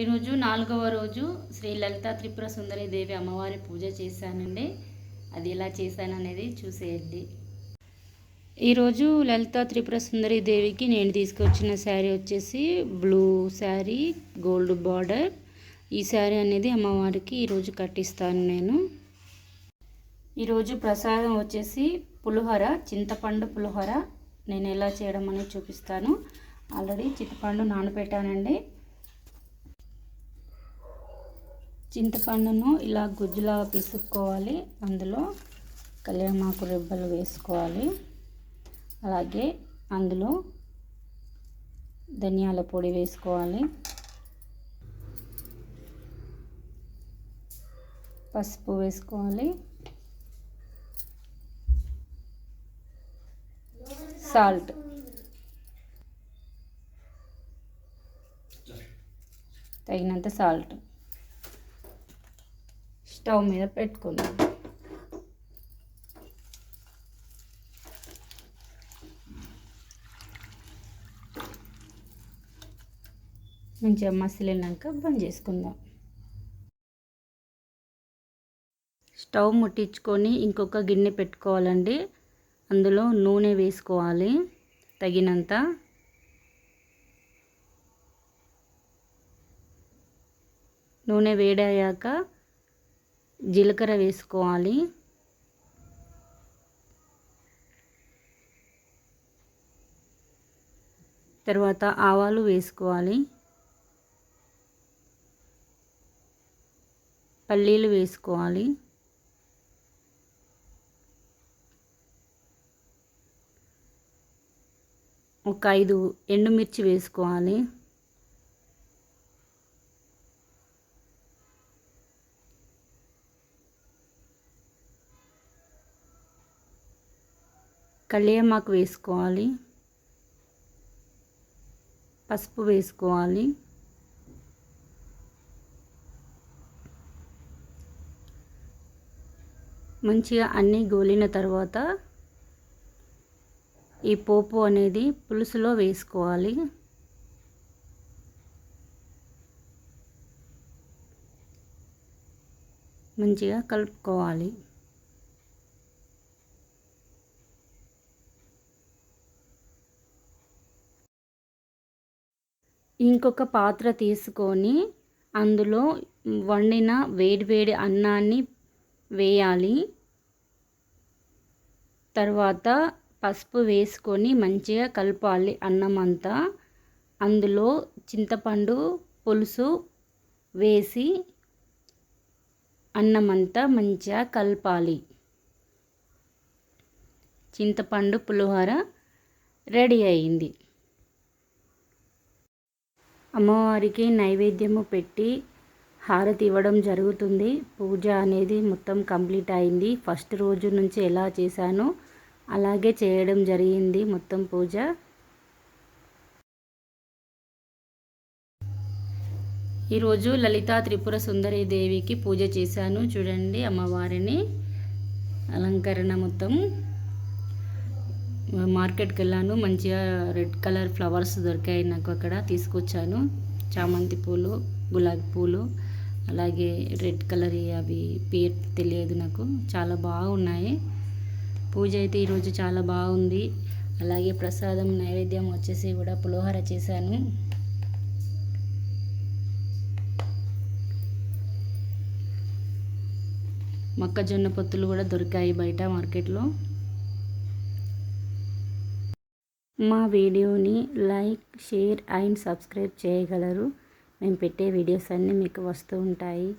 ఈరోజు నాలుగవ రోజు శ్రీ లలిత త్రిపుర సుందరి దేవి అమ్మవారి పూజ చేశానండి. అది ఎలా చేశాను అనేది చూసేయండి. ఈరోజు లలిత త్రిపుర సుందరి దేవికి నేను తీసుకొచ్చిన శారీ వచ్చేసి బ్లూ శారీ గోల్డ్ బార్డర్. ఈ శారీ అనేది అమ్మవారికి ఈరోజు కట్టిస్తాను నేను. ఈరోజు ప్రసాదం వచ్చేసి పులిహోర చింతపండు పులిహోర. నేను ఎలా చేయడం అనేది చూపిస్తాను. ఆల్రెడీ చింతపండు నానబెట్టానండి. చింతపండును ఇలా గుజ్జులా పిసుక్కోవాలి. అందులో కళ్యామాకు రెబ్బలు వేసుకోవాలి. అలాగే అందులో ధనియాల పొడి వేసుకోవాలి. పసుపు వేసుకోవాలి. సాల్ట్. తగినంత సాల్ట్. స్టవ్ మీద పెట్టుకుందాం. మంచిగా మసిలినాక బంద్ చేసుకుందాం. స్టవ్ ముట్టించుకొని ఇంకొక గిన్నె పెట్టుకోవాలండి. అందులో నూనె వేసుకోవాలి తగినంత. నూనె వేడయ్యాక జీలకర్ర వేసుకోవాలి. తర్వాత ఆవాలు వేసుకోవాలి. పల్లీలు వేసుకోవాలి. ఒక ఐదు ఎండుమిర్చి వేసుకోవాలి. కళ్యామాకు వేసుకోవాలి. పసుపు వేసుకోవాలి. మంచిగా అన్నీ గోలిన తర్వాత ఈ పోపు అనేది పులుసులో వేసుకోవాలి. మంచిగా కలుపుకోవాలి. ఇంకొక పాత్ర తీసుకొని అందులో వండిన వేడివేడి అన్నాన్ని వేయాలి. తర్వాత పసుపు వేసుకొని మంచిగా కలపాలి అన్నం అంతా. అందులో చింతపండు పులుసు వేసి అన్నం అంతా మంచిగా కలపాలి. చింతపండు పులిహోర రెడీ అయింది. అమ్మవారికి నైవేద్యము పెట్టి హారతి ఇవ్వడం జరుగుతుంది. పూజ అనేది మొత్తం కంప్లీట్ అయింది. ఫస్ట్ రోజు నుంచి ఎలా చేశానో అలాగే చేయడం జరిగింది మొత్తం పూజ. ఈరోజు లలితా త్రిపుర సుందరి దేవికి పూజ చేశాను. చూడండి అమ్మవారిని. అలంకరణ మొత్తం. మార్కెట్కి వెళ్ళాను మంచిగా రెడ్ కలర్ ఫ్లవర్స్ దొరికాయి నాకు అక్కడ. తీసుకొచ్చాను. చామంతి పూలు గులాబీ పూలు అలాగే రెడ్ కలర్ అవి పేరు తెలియదు నాకు. చాలా బాగున్నాయి. పూజ అయితే ఈరోజు చాలా బాగుంది. అలాగే ప్రసాదం నైవేద్యం వచ్చేసి కూడా పులిహోర చేశాను. మొక్కజొన్న పొత్తులు కూడా దొరికాయి బయట మార్కెట్లో. మా వీడియోని లైక్ షేర్ అండ్ సబ్స్క్రైబ్ చేయగలరు. మేము పెట్టే వీడియోస్ అన్నీ మీకు వస్తూ ఉంటాయి.